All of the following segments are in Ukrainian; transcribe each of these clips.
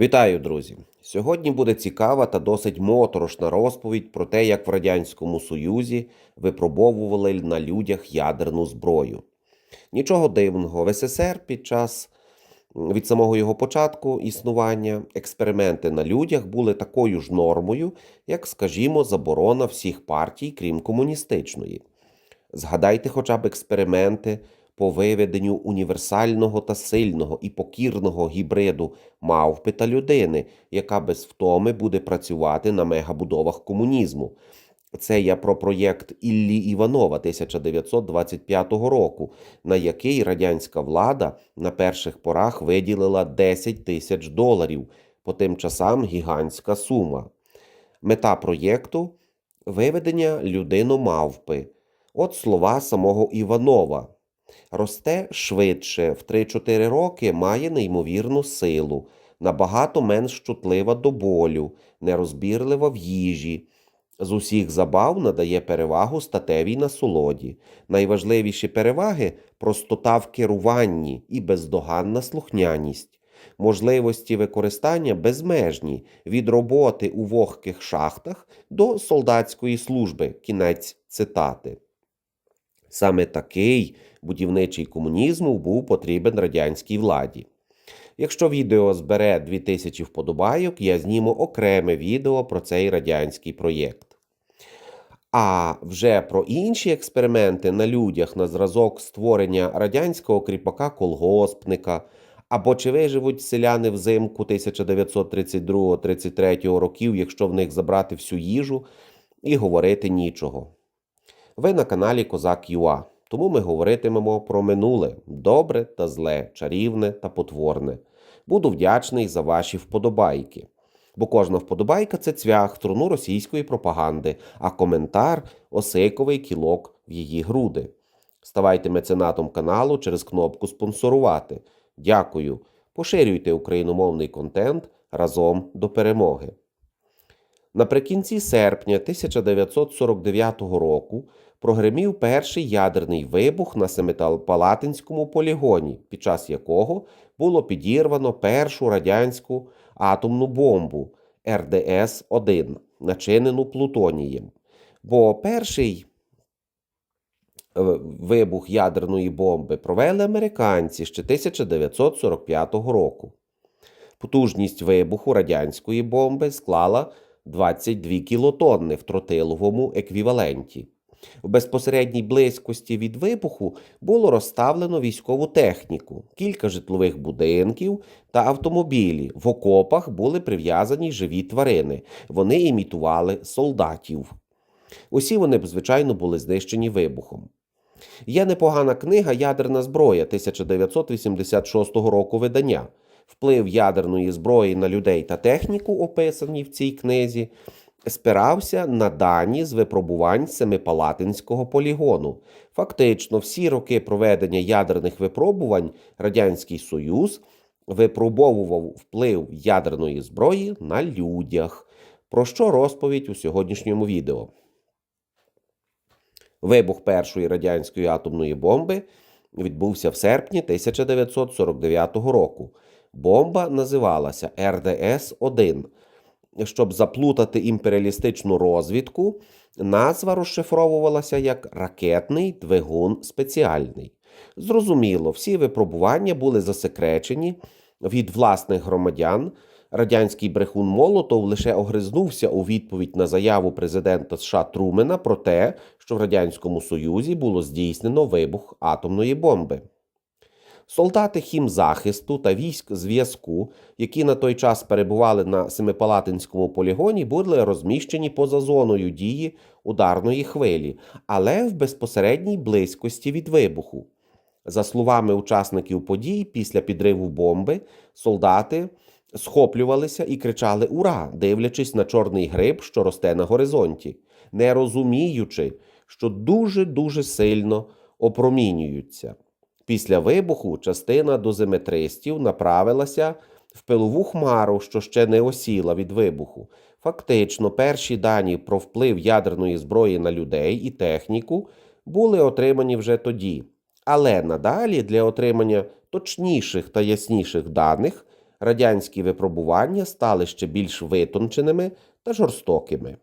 Вітаю, друзі! Сьогодні буде цікава та досить моторошна розповідь про те, як в Радянському Союзі випробовували на людях ядерну зброю. Нічого дивного, в СССР під час від самого його початку існування експерименти на людях були такою ж нормою, як, скажімо, заборона всіх партій, крім комуністичної. Згадайте хоча б експерименти по виведенню універсального та сильного і покірного гібриду мавпи та людини, яка без втоми буде працювати на мегабудовах комунізму. Це я про проєкт Іллі Іванова 1925 року, на який радянська влада на перших порах виділила 10 тисяч доларів, по тим часам гігантська сума. Мета проєкту виведення людино-мавпи. От слова самого Іванова. Росте швидше, в 3-4 роки має неймовірну силу, набагато менш чутлива до болю, нерозбірлива в їжі. З усіх забав надає перевагу статевій насолоді. Найважливіші переваги простота в керуванні і бездоганна слухняність. Можливості використання безмежні від роботи у вогких шахтах до солдатської служби. Кінець цитати. Саме такий будівничий комунізму був потрібен радянській владі. Якщо відео збере 2000 вподобайок, я зніму окреме відео про цей радянський проєкт. А вже про інші експерименти на людях на зразок створення радянського кріпака-колгоспника або чи виживуть селяни взимку 1932-33 років, якщо в них забрати всю їжу, і говорити нічого. Ви на каналі Козак ЮА, тому ми говоритимемо про минуле добре та зле, чарівне та потворне. Буду вдячний за ваші вподобайки. Бо кожна вподобайка це цвях труну російської пропаганди, а коментар осиковий кілок в її груди. Ставайте меценатом каналу через кнопку спонсорувати. Дякую. Поширюйте україномовний контент разом до перемоги. Наприкінці серпня 1949 року прогремів перший ядерний вибух на Семипалатинському полігоні, під час якого було підірвано першу радянську атомну бомбу РДС-1, начинену плутонієм. Бо перший е, вибух ядерної бомби провели американці ще 1945 року. Потужність вибуху радянської бомби склала 22 кілотонни в тротиловому еквіваленті. В безпосередній близькості від вибуху було розставлено військову техніку, кілька житлових будинків та автомобілі. В окопах були прив'язані живі тварини. Вони імітували солдатів. Усі вони звичайно, були знищені вибухом. Є непогана книга Ядерна зброя 1986 року видання. Вплив ядерної зброї на людей та техніку, описані в цій книзі, спирався на дані з випробувань Семипалатинського полігону. Фактично, всі роки проведення ядерних випробувань Радянський Союз випробовував вплив ядерної зброї на людях. Про що розповідь у сьогоднішньому відео? Вибух першої радянської атомної бомби відбувся в серпні 1949 року. Бомба називалася РДС-1. Щоб заплутати імперіалістичну розвідку, назва розшифровувалася як ракетний двигун спеціальний. Зрозуміло, всі випробування були засекречені від власних громадян. Радянський брехун Молотов лише огризнувся у відповідь на заяву президента США Трумена про те, що в Радянському Союзі було здійснено вибух атомної бомби. Солдати хімзахисту та військ зв'язку, які на той час перебували на Семипалатинському полігоні, були розміщені поза зоною дії ударної хвилі, але в безпосередній близькості від вибуху. За словами учасників подій, після підриву бомби солдати схоплювалися і кричали Ура! дивлячись на чорний гриб, що росте на горизонті, не розуміючи, що дуже-дуже сильно опромінюються. Після вибуху частина дозиметристів направилася в пилову хмару, що ще не осіла від вибуху. Фактично, перші дані про вплив ядерної зброї на людей і техніку були отримані вже тоді. Але надалі для отримання точніших та ясніших даних радянські випробування стали ще більш витонченими та жорстокими.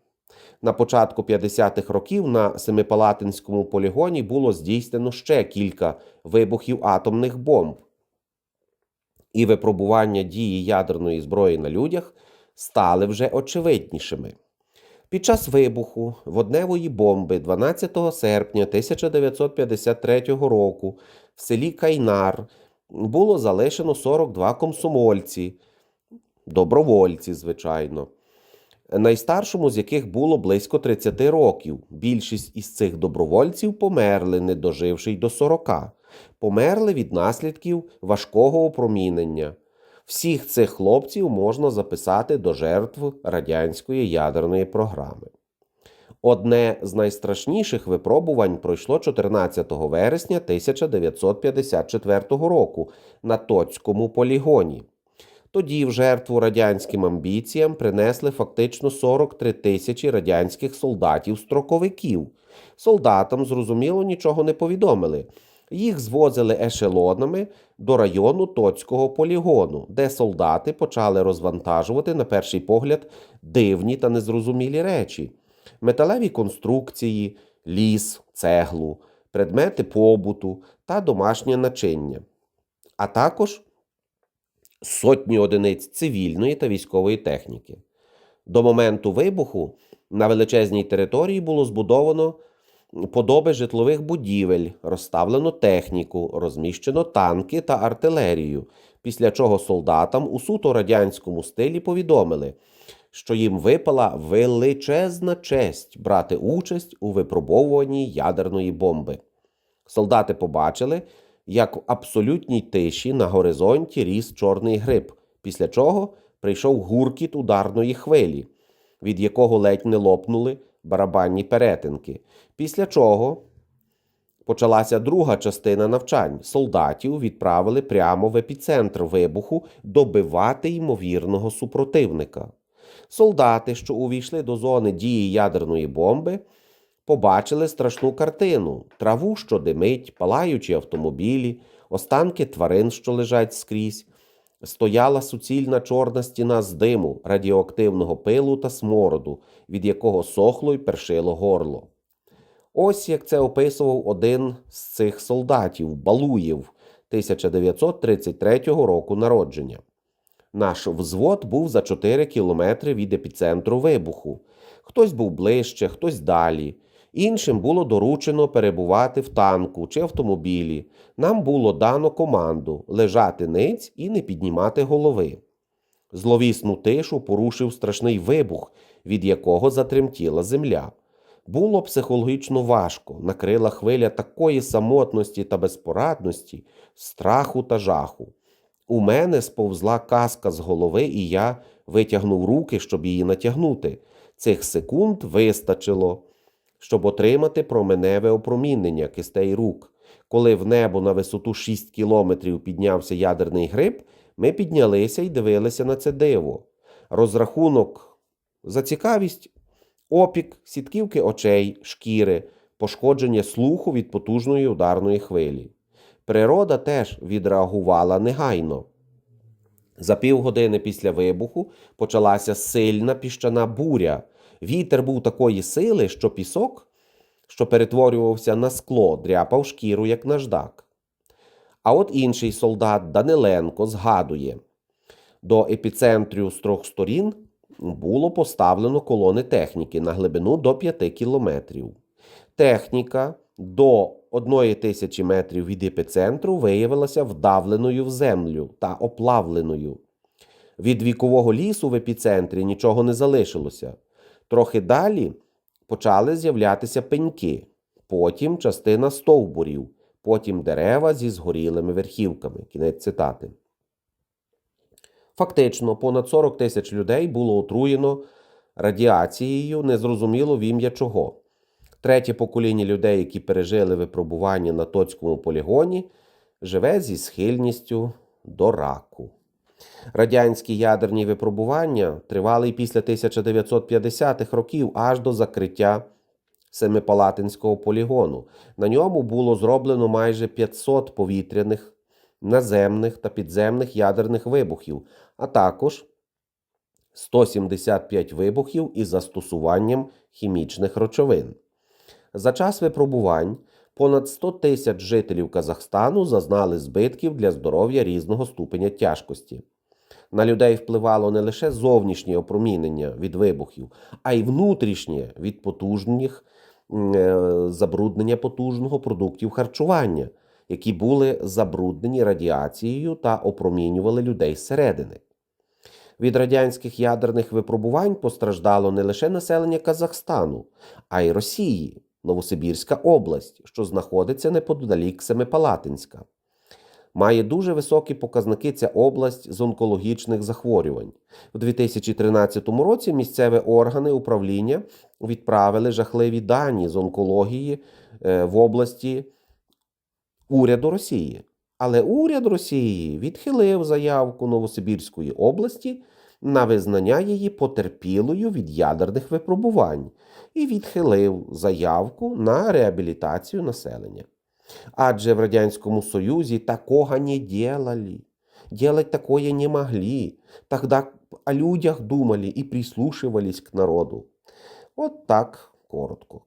На початку 50-х років на Семипалатинському полігоні було здійснено ще кілька вибухів атомних бомб, і випробування дії ядерної зброї на людях стали вже очевиднішими. Під час вибуху водневої бомби 12 серпня 1953 року в селі Кайнар було залишено 42 комсомольці, добровольці, звичайно, найстаршому з яких було близько 30 років. Більшість із цих добровольців померли, не доживши й до 40. Померли від наслідків важкого опромінення. Всіх цих хлопців можна записати до жертв радянської ядерної програми. Одне з найстрашніших випробувань пройшло 14 вересня 1954 року на Тоцькому полігоні. Тоді в жертву радянським амбіціям принесли фактично 43 тисячі радянських солдатів-строковиків. Солдатам, зрозуміло, нічого не повідомили. Їх звозили ешелонами до району Тоцького полігону, де солдати почали розвантажувати, на перший погляд, дивні та незрозумілі речі: металеві конструкції, ліс, цеглу, предмети побуту та домашнє начиння, а також сотні одиниць цивільної та військової техніки. До моменту вибуху на величезній території було збудовано подоби житлових будівель, розставлено техніку, розміщено танки та артилерію, після чого солдатам у суто радянському стилі повідомили, що їм випала величезна честь брати участь у випробовуванні ядерної бомби. Солдати побачили, як в абсолютній тиші на горизонті ріс чорний гриб, після чого прийшов гуркіт ударної хвилі, від якого ледь не лопнули барабанні перетинки. Після чого почалася друга частина навчань. Солдатів відправили прямо в епіцентр вибуху добивати ймовірного супротивника. Солдати, що увійшли до зони дії ядерної бомби, побачили страшну картину: траву, що димить, палаючі автомобілі, останки тварин, що лежать скрізь. Стояла суцільна чорна стіна з диму, радіоактивного пилу та смороду, від якого сохло й першило горло. Ось як це описував один з цих солдатів Балуєв 1933 року народження. Наш взвод був за 4 кілометри від епіцентру вибуху. Хтось був ближче, хтось далі. Іншим було доручено перебувати в танку чи автомобілі. Нам було дано команду лежати ниць і не піднімати голови. Зловісну тишу порушив страшний вибух, від якого затремтіла земля. Було психологічно важко, накрила хвиля такої самотності та безпорадності, страху та жаху. У мене сповзла каска з голови, і я витягнув руки, щоб її натягнути. Цих секунд вистачило, щоб отримати променеве опромінення кистей рук. Коли в небо на висоту 6 кілометрів піднявся ядерний гриб, ми піднялися і дивилися на це диво. Розрахунок за цікавість, опік, сітківки очей, шкіри, пошкодження слуху від потужної ударної хвилі. Природа теж відреагувала негайно. За півгодини після вибуху почалася сильна піщана буря. Вітер був такої сили, що пісок, що перетворювався на скло, дряпав шкіру, як наждак. А от інший солдат Даниленко згадує: до епіцентру з трьох сторін було поставлено колони техніки на глибину до 5 кілометрів. Техніка до одної тисячі метрів від епіцентру виявилася вдавленою в землю та оплавленою. Від вікового лісу в епіцентрі нічого не залишилося. Трохи далі почали з'являтися пеньки, потім частина стовбурів, потім дерева зі згорілими верхівками. Кінець цитати. Фактично, понад 40 тисяч людей було отруєно радіацією, незрозуміло в ім'я чого. Третє покоління людей, які пережили випробування на Тоцькому полігоні, живе зі схильністю до раку. Радянські ядерні випробування тривали й після 1950-х років аж до закриття Семипалатинського полігону. На ньому було зроблено майже 500 повітряних, наземних та підземних ядерних вибухів, а також 175 вибухів із застосуванням хімічних речовин. За час випробувань понад 100 тисяч жителів Казахстану зазнали збитків для здоров'я різного ступеня тяжкості. На людей впливало не лише зовнішнє опромінення від вибухів, а й внутрішнє від потужних е, забруднення потужного продуктів харчування, які були забруднені радіацією та опромінювали людей зсередини. Від радянських ядерних випробувань постраждало не лише населення Казахстану, а й Росії, Новосибірська область, що знаходиться неподалік Семипалатинська. Має дуже високі показники ця область з онкологічних захворювань. У 2013 році місцеві органи управління відправили жахливі дані з онкології е, в області уряду Росії. Але уряд Росії відхилив заявку Новосибірської області на визнання її потерпілою від ядерних випробувань і відхилив заявку на реабілітацію населення. Адже в Радянському Союзі такого не делали. Делать такое не могли. Тогда о людях думали и прислушивались к народу. От так коротко.